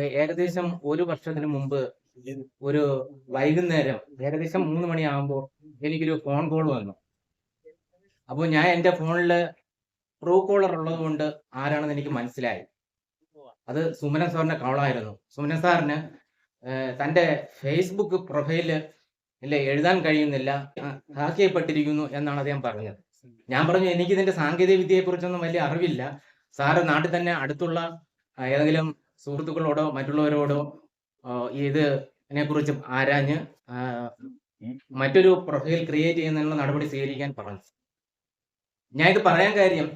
ഏകദേശം ഒരു വർഷത്തിന് മുമ്പ് ഒരു വൈകുന്നേരം ഏകദേശം മൂന്ന് മണിയാകുമ്പോൾ എനിക്കൊരു ഫോൺ കോൾ വന്നു. അപ്പോൾ ഞാൻ എന്റെ ഫോണിൽ ട്രൂ കോളർ ഉള്ളത് കൊണ്ട് ആരാണെന്ന് എനിക്ക് മനസ്സിലായി. അത് സുമനൻ സാറിന്റെ കോളായിരുന്നു സുമനൻ സാറിന് തന്റെ ഫേസ്ബുക്ക് പ്രൊഫൈൽ ഇല്ല എഴുതാൻ കഴിയുന്നില്ല ഹാക്ക് ചെയ്യപ്പെട്ടിരിക്കുന്നു എന്നാണ് അദ്ദേഹം പറഞ്ഞത്. ഞാൻ പറഞ്ഞു എനിക്ക് ഇതിന്റെ സാങ്കേതിക വിദ്യയെ കുറിച്ചൊന്നും വലിയ അറിവില്ല. സാറ് നാട്ടിൽ തന്നെ അടുത്തുള്ള ഏതെങ്കിലും സുഹൃത്തുക്കളോടോ മറ്റുള്ളവരോടോ ഇത് ഇതിനെക്കുറിച്ച് ആരാഞ്ഞ് മറ്റൊരു പ്രൊഫൈൽ ക്രിയേറ്റ് ചെയ്യുന്നതിനുള്ള നടപടി സ്വീകരിക്കാൻ പറഞ്ഞു. ഞാൻ ഇത് പറയാൻ കാര്യം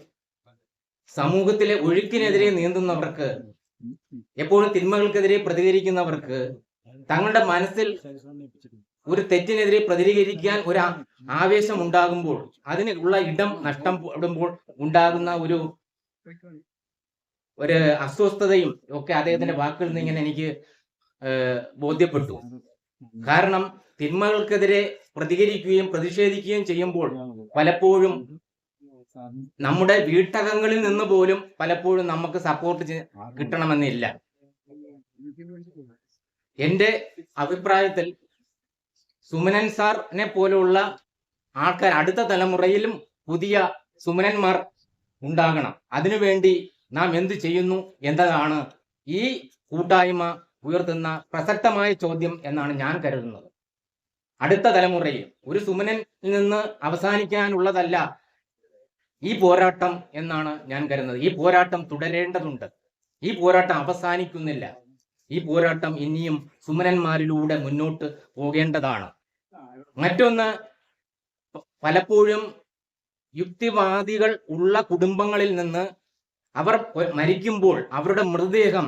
സമൂഹത്തിലെ ഒഴുക്കിനെതിരെ നീന്തുന്നവർക്ക് എപ്പോഴും തിന്മകൾക്കെതിരെ പ്രതികരിക്കുന്നവർക്ക് തങ്ങളുടെ മനസ്സിൽ ഒരു തെറ്റിനെതിരെ പ്രതികരിക്കാൻ ഒരു ആവേശം ഉണ്ടാകുമ്പോൾ അതിനുള്ള ഇടം നഷ്ടപ്പെടുമ്പോൾ ഉണ്ടാകുന്ന ഒരു ഒരു അസ്വസ്ഥതയും ഒക്കെ അദ്ദേഹത്തിന്റെ വാക്കുകളിൽ നിന്ന് ഇങ്ങനെ എനിക്ക് ബോധ്യപ്പെട്ടു. കാരണം തിന്മകൾക്കെതിരെ പ്രതികരിക്കുകയും പ്രതിഷേധിക്കുകയും ചെയ്യുമ്പോൾ പലപ്പോഴും നമ്മുടെ വീട്ടകങ്ങളിൽ നിന്ന് പോലും പലപ്പോഴും നമുക്ക് സപ്പോർട്ട് കിട്ടണമെന്നില്ല. എന്റെ അഭിപ്രായത്തിൽ സുമനൻ സാറിനെ പോലുള്ള ആൾക്കാർ അടുത്ത തലമുറയിലും പുതിയ സുമനന്മാർ ഉണ്ടാകണം. അതിനുവേണ്ടി നാം എന്ത് ചെയ്യുന്നു എന്നതാണ് ഈ കൂട്ടായ്മ ഉയർത്തുന്ന പ്രസക്തമായ ചോദ്യം എന്നാണ് ഞാൻ കരുതുന്നത്. അടുത്ത തലമുറയിൽ ഒരു സുമനൻ നിന്ന് അവസാനിക്കാനുള്ളതല്ല ഈ പോരാട്ടം എന്നാണ് ഞാൻ കരുതുന്നത്. ഈ പോരാട്ടം തുടരേണ്ടതുണ്ട്. ഈ പോരാട്ടം അവസാനിക്കുന്നില്ല. ഈ പോരാട്ടം ഇനിയും സുമനന്മാരിലൂടെ മുന്നോട്ട് പോകേണ്ടതാണ്. മറ്റൊന്ന് പലപ്പോഴും യുക്തിവാദികൾ ഉള്ള കുടുംബങ്ങളിൽ നിന്ന് അവർ മരിക്കുമ്പോൾ അവരുടെ മൃതദേഹം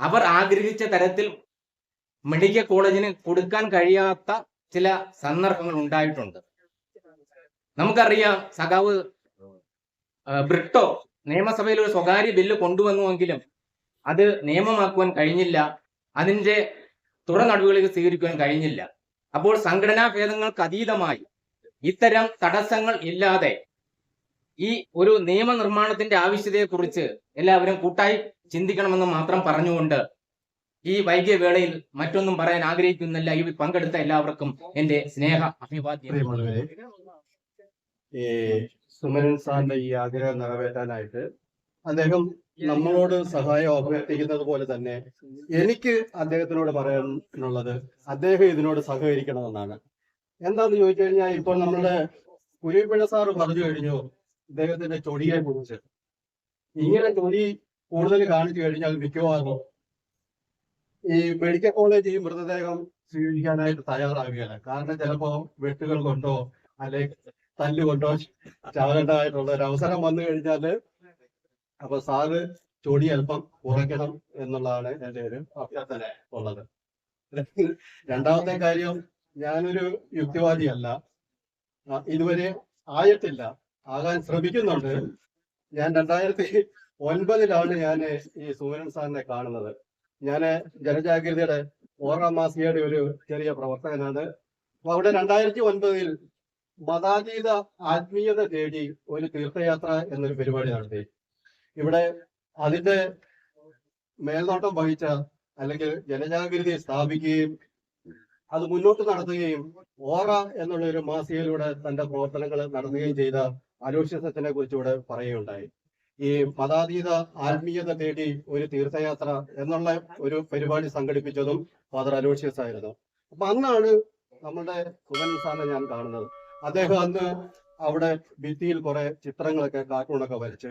അവർ ആഗ്രഹിച്ച തരത്തിൽ മെഡിക്കൽ കോളേജിന് കൊടുക്കാൻ കഴിയാത്ത ചില സന്ദർഭങ്ങൾ ഉണ്ടായിട്ടുണ്ട്. നമുക്കറിയാം സഖാവ് ബ്രിട്ടോ നിയമസഭയിൽ ഒരു സ്വകാര്യ ബില്ല് കൊണ്ടുവന്നുവെങ്കിലും അത് നിയമമാക്കുവാൻ കഴിഞ്ഞില്ല. അതിന്റെ തുടർ നടപടികളിലേക്ക് സ്വീകരിക്കുവാൻ കഴിഞ്ഞില്ല. അപ്പോൾ സംഘടനാ ഭേദങ്ങൾക്ക് അതീതമായി ഇത്തരം തടസ്സങ്ങൾ ഇല്ലാതെ ഈ ഒരു നിയമനിർമ്മാണത്തിന്റെ ആവശ്യതയെക്കുറിച്ച് എല്ലാവരും കൂട്ടായി ചിന്തിക്കണമെന്ന് മാത്രം പറഞ്ഞുകൊണ്ട് ഈ വൈകിയ വേളയിൽ മറ്റൊന്നും പറയാൻ ആഗ്രഹിക്കുന്നില്ല. ഈ പങ്കെടുത്ത എല്ലാവർക്കും എന്റെ സ്നേഹ അഭിവാദ്യം. സുമരൻ സാറിന്റെ ഈ ആഗ്രഹം നിറവേറ്റാനായിട്ട് അദ്ദേഹം നമ്മളോട് സഹായം അഭ്യർത്ഥിക്കുന്നത് പോലെ തന്നെ എനിക്ക് അദ്ദേഹത്തിനോട് പറയാനുള്ളത് അദ്ദേഹം ഇതിനോട് സഹകരിക്കണമെന്നാണ്. എന്താന്ന് ചോദിച്ചു കഴിഞ്ഞാൽ ഇപ്പോൾ നമ്മളുടെ കുരുവിപ്പിഴ സാറ് പറഞ്ഞു കഴിഞ്ഞു അദ്ദേഹത്തിന്റെ ചൊടിയെ കുറിച്ച്. ഇങ്ങനെ ചൊടി കൂടുതൽ കാണിച്ചു കഴിഞ്ഞാൽ മിക്കവാറും ഈ മെഡിക്കൽ കോളേജ് ഈ മൃതദേഹം സ്വീകരിക്കാനായിട്ട് തയ്യാറാകുകയാണ് കാരണം ചിലപ്പോ വെട്ടുകൾ കൊണ്ടോ അല്ലെങ്കിൽ തല്ലുകൊണ്ടോ ചാകേണ്ടതായിട്ടുള്ള ഒരു അവസരം വന്നു കഴിഞ്ഞാൽ അപ്പൊ സാറ് ചൊടി അല്പം കുറയ്ക്കണം എന്നുള്ളതാണ് എന്റെ ഒരു അഭ്യർത്ഥന ഉള്ളത്. രണ്ടാമത്തെ കാര്യം ഞാനൊരു യുക്തിവാദിയല്ല. ഇതുവരെ ആയിട്ടില്ല. ആകാൻ ശ്രമിക്കുന്നുണ്ട്. ഞാൻ രണ്ടായിരത്തി ഒൻപതിലാണ് ഞാൻ ഈ സൂര്യൻ സാറിനെ കാണുന്നത്. ഞാൻ ജനജാഗ്രതയുടെ ഓറാം മാസികയുടെ ഒരു ചെറിയ പ്രവർത്തകനാണ്. അപ്പൊ അവിടെ രണ്ടായിരത്തി ഒൻപതിൽ മതാതീത ആത്മീയത തേടി ഒരു തീർത്ഥയാത്ര എന്നൊരു പരിപാടി നടത്തി. ഇവിടെ അതിന്റെ മേൽനോട്ടം വഹിച്ച അല്ലെങ്കിൽ ജനജാഗ്രതയെ സ്ഥാപിക്കുകയും അത് മുന്നോട്ട് നടത്തുകയും ഓറ എന്നുള്ള ഒരു മാസികയിലൂടെ തന്റെ പ്രവർത്തനങ്ങൾ നടത്തുകയും ചെയ്ത അലോഷ്യസത്തിനെ കുറിച്ച് ഇവിടെ പറയുകയുണ്ടായി. ഈ മതാതീത ആത്മീയത തേടി ഒരു തീർത്ഥയാത്ര എന്നുള്ള ഒരു പരിപാടി സംഘടിപ്പിച്ചതും ഫാദർ അലോഷ്യസ് ആയിരുന്നു. അപ്പൊ അന്നാണ് നമ്മുടെ സുമൻ സാറിനെ ഞാൻ കാണുന്നത്. അദ്ദേഹം അന്ന് അവിടെ ഭിത്തിയിൽ കുറെ ചിത്രങ്ങളൊക്കെ കാർട്ടൂണൊക്കെ വരച്ച്.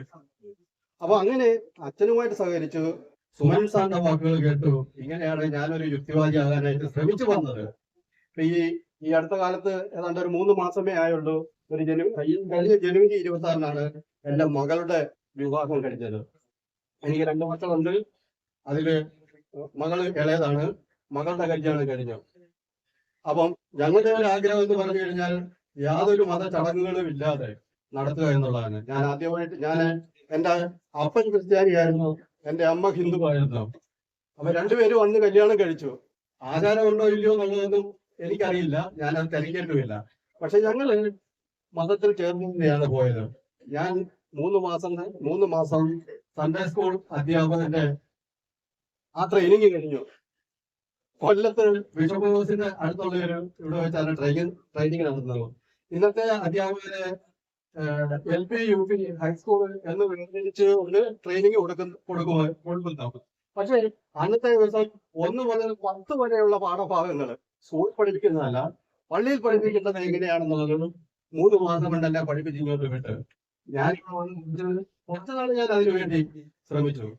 അപ്പൊ അങ്ങനെ അച്ഛനുമായിട്ട് സഹകരിച്ചു. സുമൻ സാറിന്റെ വാക്കുകൾ കേട്ടു. ഇങ്ങനെയാണ് ഞാനൊരു യുക്തിവാദി ആകാനായിട്ട് ശ്രമിച്ചു വന്നത്. ഈ ഈ അടുത്ത കാലത്ത് ഏതാണ്ട് ഒരു മൂന്ന് മാസമേ ആയുള്ളൂ. ഒരു ജനുവരി കഴിഞ്ഞ ജനുവരി ഇരുപത്തി ആറിനാണ് എന്റെ മകളുടെ വിവാഹം കഴിഞ്ഞത്. എനിക്ക് രണ്ട് മക്കളുണ്ട്. അതിൽ മകൾ ഇളയതാണ്. മകളുടെ കല്യാണം കഴിഞ്ഞു. അപ്പം ഞങ്ങളുടെ ഒരു ആഗ്രഹം എന്ന് പറഞ്ഞു കഴിഞ്ഞാൽ യാതൊരു മത ചടങ്ങുകളും ഇല്ലാതെ നടത്തുക എന്നുള്ളതാണ്. ഞാൻ ആദ്യമായിട്ട് ഞാൻ എന്റെ അപ്പൻ ക്രിസ്ത്യാനിയായിരുന്നു. എന്റെ അമ്മ ഹിന്ദു ഹിന്ദുവായിരുന്നു അപ്പൊ രണ്ടുപേരും അന്ന് കല്യാണം കഴിച്ചു. ആചാരമുണ്ടോ ഇല്ലയോ എന്നുള്ളതൊന്നും എനിക്കറിയില്ല. ഞാൻ അത് തിരക്കേണ്ടുമില്ല പക്ഷെ ഞങ്ങൾ മതത്തിൽ ചേർന്നതിനെയാണ് പോയത്. ഞാൻ മൂന്ന് മാസം മൂന്ന് മാസം സൺഡേ സ്കൂൾ അധ്യാപകന്റെ ആ ട്രെയിനിങ് കഴിഞ്ഞു. കൊല്ലത്ത് ബിഷപ്പ് ഹൗസിന്റെ അടുത്തുള്ള ഒരു ഇവിടെ വെച്ചാണ് ട്രെയിനിങ് ട്രെയിനിങ് നടത്തുന്നത്. ഇന്നത്തെ അധ്യാപകരെ L P U P high school എന്ന് വേർതിരിച്ച് ഒരു ട്രെയിനിങ് കൊടുക്കുന്ന കൊടുക്കുക പക്ഷേ അന്നത്തെ ദിവസം ഒന്ന് മുതൽ പത്ത് വരെയുള്ള പാഠഭാഗങ്ങൾ സ്കൂൾ പഠിപ്പിക്കുന്നതല്ല പള്ളിയിൽ പഠിപ്പിക്കുന്നത് എങ്ങനെയാണെന്നുള്ളത് മൂന്ന് മാസം കൊണ്ട് എന്നെ പഠിപ്പിച്ച് വിട്ട് ഞാൻ കുറച്ചു നാൾ ഞാൻ അതിനു വേണ്ടി ശ്രമിച്ചു.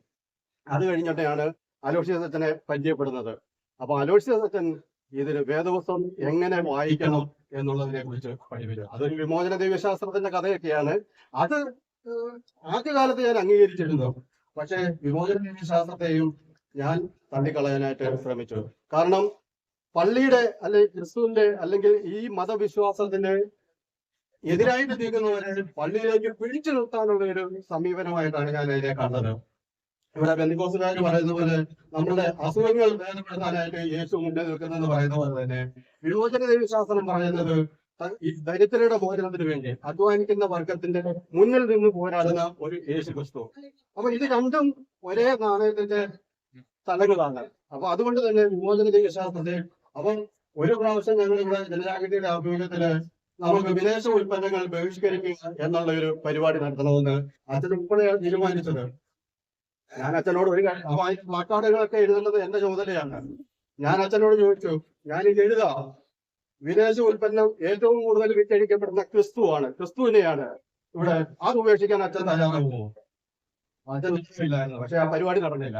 അത് കഴിഞ്ഞിട്ടാണ് അലോഷ്യസച്ചനെ പരിചയപ്പെടുന്നത്. അപ്പൊ അലോഷ്യസച്ചൻ ഇതിന് വേദപുസ്തകം എങ്ങനെ വായിക്കണം എന്നുള്ളതിനെ കുറിച്ച് പഠിപ്പിച്ചു. അതൊരു വിമോചന ദൈവശാസ്ത്രത്തിന്റെ കഥയൊക്കെയാണ്. അത് ആദ്യകാലത്ത് ഞാൻ അംഗീകരിച്ചിരുന്നു. പക്ഷേ വിമോചന ദൈവശാസ്ത്രത്തെയും ഞാൻ തള്ളിക്കളയാനായിട്ട് ശ്രമിച്ചു. കാരണം പള്ളിയുടെ അല്ലെങ്കിൽ ക്രിസ്തുവിന്റെ അല്ലെങ്കിൽ ഈ മതവിശ്വാസത്തിന് എതിരായിട്ട് നീങ്ങുന്നവരെ പള്ളിയിലേക്ക് പിടിച്ചു നിർത്താനുള്ള ഒരു സമീപനമായിട്ടാണ് ഞാൻ അതിനെ കണ്ടത് ഇവിടെ ബന്ധുക്കോസുകാർ പറയുന്ന പോലെ നമ്മുടെ അസുഖങ്ങൾ ഭേദപ്പെടുത്താനായിട്ട് യേശു മുന്നേ നിൽക്കുന്നെന്ന് പറയുന്ന പോലെ തന്നെ വിമോചന ദൈവശാസ്ത്രം പറയുന്നത് ദരിദ്രരുടെ മോചനത്തിന് വേണ്ടി അധ്വാനിക്കുന്ന വർഗത്തിന്റെ മുന്നിൽ നിന്ന് പോരാടുന്ന ഒരു യേശു ക്രിസ്തു അപ്പൊ ഇത് രണ്ടും ഒരേ നാണയത്തിന്റെ തലങ്ങളാണ്. അപ്പൊ അതുകൊണ്ട് തന്നെ വിമോചന ദൈവശാസ്ത്രത്തെ അപ്പം ഒരു പ്രാവശ്യം ഞങ്ങൾ ഇവിടെ ജനജാഗ്രതയുടെ ആഭിമുഖ്യത്തിൽ നമുക്ക് വിദേശ ഉൽപ്പന്നങ്ങൾ ബഹിഷ്കരിക്കുക എന്നുള്ള ഒരു പരിപാടി നടത്തണമെന്ന് അച്ഛൻ ഉൾപ്പെടെയാണ് തീരുമാനിച്ചത്. ഞാൻ അച്ഛനോട് ഒരു പ്ലാക്കാർഡുകളൊക്കെ എഴുതുന്നത് എന്റെ ചുമതലയാണ്. ഞാൻ അച്ഛനോട് ചോദിച്ചു ഞാൻ ഇത് എഴുതാ? വിദേശ ഉൽപ്പന്നം ഏറ്റവും കൂടുതൽ വിറ്റഴിക്കപ്പെടുന്ന ക്രിസ്തുവാണ്. ക്രിസ്തുവിനെയാണ് ഇവിടെ അത് ഉപേക്ഷിക്കാൻ അച്ഛൻ തയ്യാറാകുമോ അച്ഛൻ ഇല്ലായിരുന്നു പക്ഷെ ആ പരിപാടി നടന്നില്ല.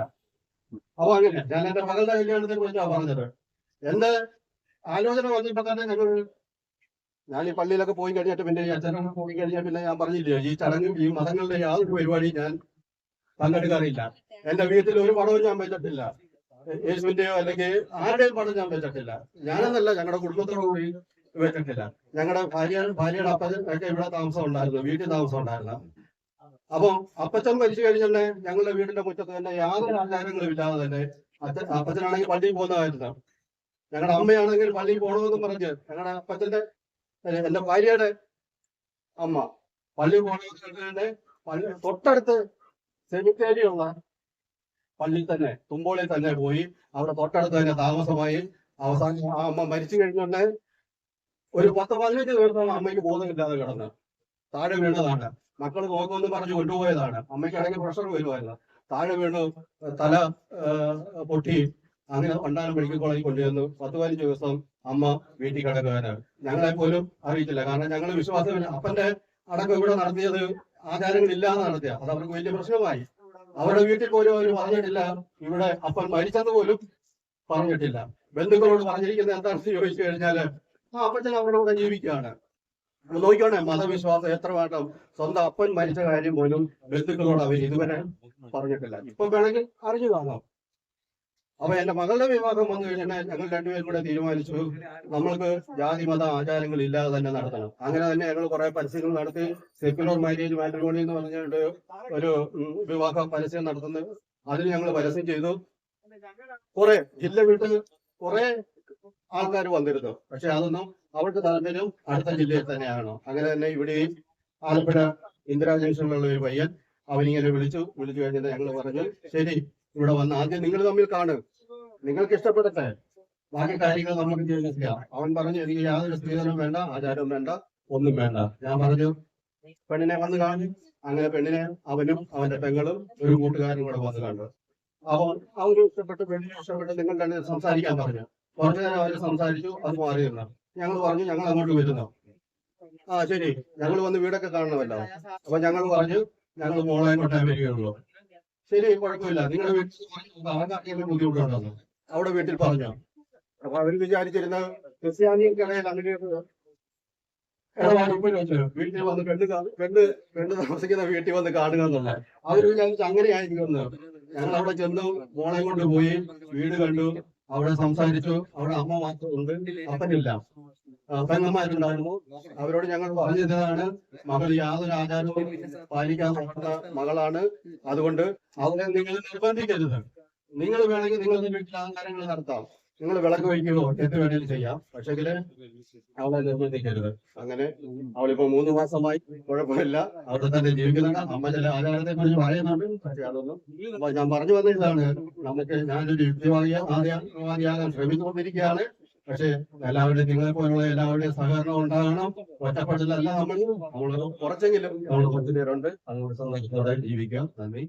അപ്പൊ അങ്ങനെ ഞാൻ എന്റെ മകളുടെ കല്യാണത്തെ കുറിച്ചാണ് പറഞ്ഞത്. എന്റെ ആലോചന വന്നപ്പോ തന്നെ ഞങ്ങൾ ഞാൻ ഈ പള്ളിയിലൊക്കെ പോയി കഴിഞ്ഞിട്ട് പിന്നെ ഈ പോയി കഴിഞ്ഞാൽ പിന്നെ ഞാൻ പറഞ്ഞില്ലേ ഈ ചടങ്ങും ഈ മതങ്ങളുടെ യാതൊരു പരിപാടി ഞാൻ പങ്കെടുക്കാറില്ല. എന്റെ വീട്ടിൽ ഒരു പടവും ഞാൻ വെച്ചിട്ടില്ല. യേശുവിന്റെയോ അല്ലെങ്കിൽ ആരുടെയും പടം ഞാൻ വെച്ചിട്ടില്ല. ഞാനെന്നല്ല ഞങ്ങളുടെ കുടുംബത്തോടുകൂടി വെച്ചിട്ടില്ല. ഞങ്ങളുടെ ഭാര്യ ഭാര്യയുടെ അപ്പൻ ഒക്കെ ഇവിടെ താമസം ഉണ്ടായിരുന്നു വീട്ടിൽ താമസം ഉണ്ടായിരുന്നു. അപ്പം അപ്പച്ചൻ മരിച്ചു കഴിഞ്ഞാൽ ഞങ്ങളുടെ വീടിന്റെ മുറ്റത്ത് തന്നെ യാതൊരു ആചാരങ്ങളും ഇല്ലാതെ തന്നെ അച്ഛൻ അപ്പച്ചനാണെങ്കിൽ പള്ളിയിൽ പോകുന്നതായിരുന്നു. ഞങ്ങളുടെ അമ്മയാണെങ്കിൽ പള്ളിയിൽ പോകണമെന്ന് പറഞ്ഞ് ഞങ്ങളുടെ അപ്പച്ചന്റെ എന്റെ ഭാര്യയുടെ അമ്മ. പള്ളി തന്നെ പള്ളി തൊട്ടടുത്ത് സെമിത്തേരിയുള്ള പള്ളിയിൽ തന്നെ. തുമ്പോളിൽ തന്നെ പോയി. അവിടെ തൊട്ടടുത്ത് തന്നെ താമസമായി. അവസാനം ആ അമ്മ മരിച്ചു കഴിഞ്ഞുകൊണ്ട് ഒരു പത്ത് പതിനഞ്ച് ദിവസം അമ്മയ്ക്ക് ബോധമില്ലാതെ കിടന്ന്. താഴെ വീണതാണ്. മക്കൾ നോക്കുമെന്ന് പറഞ്ഞ് കൊണ്ടുപോയതാണ്. അമ്മയ്ക്ക് ആണെങ്കിൽ പ്രഷർ വരുമായിരുന്നു. താഴെ വീണു തല പൊട്ടി. അങ്ങനെ വണ്ടാനം മെഡിക്കൽ കോളേജിൽ കൊണ്ടുവന്നു പത്ത് പതിനഞ്ച് ദിവസം അമ്മ വീട്ടിൽ കിടക്കുവാനാണ്. ഞങ്ങളെ പോലും അറിയിച്ചില്ല. കാരണം ഞങ്ങൾ വിശ്വാസമില്ല അപ്പന്റെ അടക്കം ഇവിടെ നടത്തിയത് ആചാരങ്ങളില്ലാതെ നടത്തിയ അത് അവർക്ക് വലിയ പ്രശ്നമായി. അവരുടെ വീട്ടിൽ പോലും അവർ പറഞ്ഞിട്ടില്ല. ഇവിടെ അപ്പൻ മരിച്ചത് പോലും പറഞ്ഞിട്ടില്ല. ബന്ധുക്കളോട് പറഞ്ഞിരിക്കുന്നത് എന്താണെന്ന് ചോദിച്ചു കഴിഞ്ഞാൽ ആ അപ്പച്ചൻ അവരുടെ കൂടെ ജീവിക്കുകയാണ്. നോക്കിക്കോണേ മതവിശ്വാസം എത്ര വേണം സ്വന്തം അപ്പൻ മരിച്ച കാര്യം പോലും ബന്ധുക്കളോട് അവർ ഇതുവരെ പറഞ്ഞിട്ടില്ല. ഇപ്പൊ വേണമെങ്കിൽ അറിഞ്ഞു കാണാം. അപ്പൊ എന്റെ മകളുടെ വിവാഹം വന്നു കഴിഞ്ഞാൽ ഞങ്ങൾ രണ്ടുപേരും കൂടെ തീരുമാനിച്ചു. നമ്മൾക്ക് ജാതി മത ആചാരങ്ങൾ ഇല്ലാതെ തന്നെ നടത്തണം. അങ്ങനെ തന്നെ ഞങ്ങൾ കുറെ പരസ്യങ്ങൾ നടത്തി. സെക്യുലർ മാരേജ് മാട്രിമോണി എന്ന് പറഞ്ഞിട്ട് ഒരു വിവാഹ പരസ്യം നടത്തുന്നത് അതിന് ഞങ്ങൾ പരസ്യം ചെയ്തു. കുറെ ജില്ല വിട്ട് കുറെ ആൾക്കാർ വന്നിരുന്നു. പക്ഷെ അതൊന്നും അവർക്ക് താല്പര്യം അടുത്ത ജില്ലയിൽ തന്നെയാണ്. അങ്ങനെ തന്നെ ഇവിടെ ആലപ്പുഴ ഇന്ദിരാ ജംഗ്ഷനിലുള്ള ഒരു പയ്യൻ അവനിങ്ങനെ വിളിച്ചു. വിളിച്ചു കഴിഞ്ഞിട്ട് ഞങ്ങൾ പറഞ്ഞു ശരി ഇവിടെ വന്ന് ആദ്യം നിങ്ങൾ തമ്മിൽ കാണും. നിങ്ങൾക്ക് ഇഷ്ടപ്പെടട്ടെ? ബാക്കി കാര്യങ്ങൾ നമുക്ക് അവൻ പറഞ്ഞു എനിക്ക് യാതൊരു സ്ത്രീധനം വേണ്ട ആചാരവും വേണ്ട ഒന്നും വേണ്ട. ഞാൻ പറഞ്ഞു പെണ്ണിനെ വന്ന് കാണു. അങ്ങനെ പെണ്ണിനെ അവനും അവന്റെ പെങ്ങളും ഒരു കൂട്ടുകാരും കൂടെ വന്ന് കണ്ടു. അവൻ അവരും ഇഷ്ടപ്പെട്ട് പെണ്ണിനെ ഇഷ്ടപ്പെട്ട് നിങ്ങൾ തന്നെ സംസാരിക്കാൻ പറഞ്ഞു. കുറച്ചു നേരം അവർ സംസാരിച്ചു അത് മാറി ഞങ്ങൾ പറഞ്ഞു ഞങ്ങൾ അങ്ങോട്ട് വരുന്നു. ആ ശരി. ഞങ്ങൾ വന്ന് വീടൊക്കെ കാണണമല്ലോ. അപ്പൊ ഞങ്ങൾ പറഞ്ഞു ഞങ്ങൾ മോളെ കൊണ്ടേ വരികയുള്ളൂ. ശരി കുഴപ്പമില്ല. നിങ്ങളുടെ വീട്ടിൽ ബുദ്ധിമുട്ടുണ്ടോ അവിടെ വീട്ടിൽ പറഞ്ഞ? അപ്പൊ അവർ വിചാരിച്ചിരുന്ന ക്രിസ്ത്യാനികൾക്കിടയിൽ അങ്ങനെ. വീട്ടിൽ വന്ന് പെണ്ണ് പെണ്ണ് പെണ്ണ് താമസിക്കുന്ന വീട്ടിൽ വന്ന് കാണുക എന്നുള്ള അവർ വിചാരിച്ചു അങ്ങനെയായിരിക്കുമെന്ന്. ഞങ്ങൾ അവിടെ ചെന്നു മോളെ കൊണ്ട് പോയി വീട് കണ്ടു അവിടെ സംസാരിച്ചു അവിടെ അമ്മ മാത്രം ഉണ്ട് അപ്പനില്ല. പെങ്ങന്മാരുണ്ടായിരുന്നു. അവരോട് ഞങ്ങൾ പറഞ്ഞതാണ് മകൾ യാതൊരു ആചാരവും പാലിക്കാൻ നോക്കുന്ന മകളാണ്. അതുകൊണ്ട് അവരെ നിങ്ങൾ നിർബന്ധിക്കരുത്. നിങ്ങൾ വേണമെങ്കിൽ നിങ്ങളുടെ വീട്ടിൽ ആചാരങ്ങൾ നടത്താം. നിങ്ങൾ വിളക്ക് വയ്ക്കുകയോ എന്ത് വേണേലും ചെയ്യാം. പക്ഷെങ്കിൽ അവളെ നിർബന്ധിക്കരുത്. അങ്ങനെ അവളിപ്പോ മൂന്ന് മാസമായി കുഴപ്പമില്ല. അവിടെ തന്നെ ജീവിക്കുന്നുണ്ട്. അമ്മ ചില ആചാരത്തെ കുറിച്ച് പറയുന്നുണ്ട്. പക്ഷെ അതൊന്നും ഞാൻ പറഞ്ഞു വന്ന ഇതാണ്. നമുക്ക് ഞാനൊരു യുക്തിവാദിയ ആദ്യവാദിയാകാൻ ശ്രമിച്ചുകൊണ്ടിരിക്കുകയാണ്. പക്ഷെ എല്ലാവരുടെയും നിങ്ങളെ പോലുള്ള എല്ലാവരുടെയും സഹകരണം ഉണ്ടാകണം. ഒറ്റപ്പെടലല്ല നമ്മൾ. നമ്മൾ കുറച്ചെങ്കിലും നമ്മൾ കുറച്ചു പേരുണ്ട്. അതുകൊണ്ട് സന്തോഷത്തോടെ ജീവിക്കാം. നന്ദി.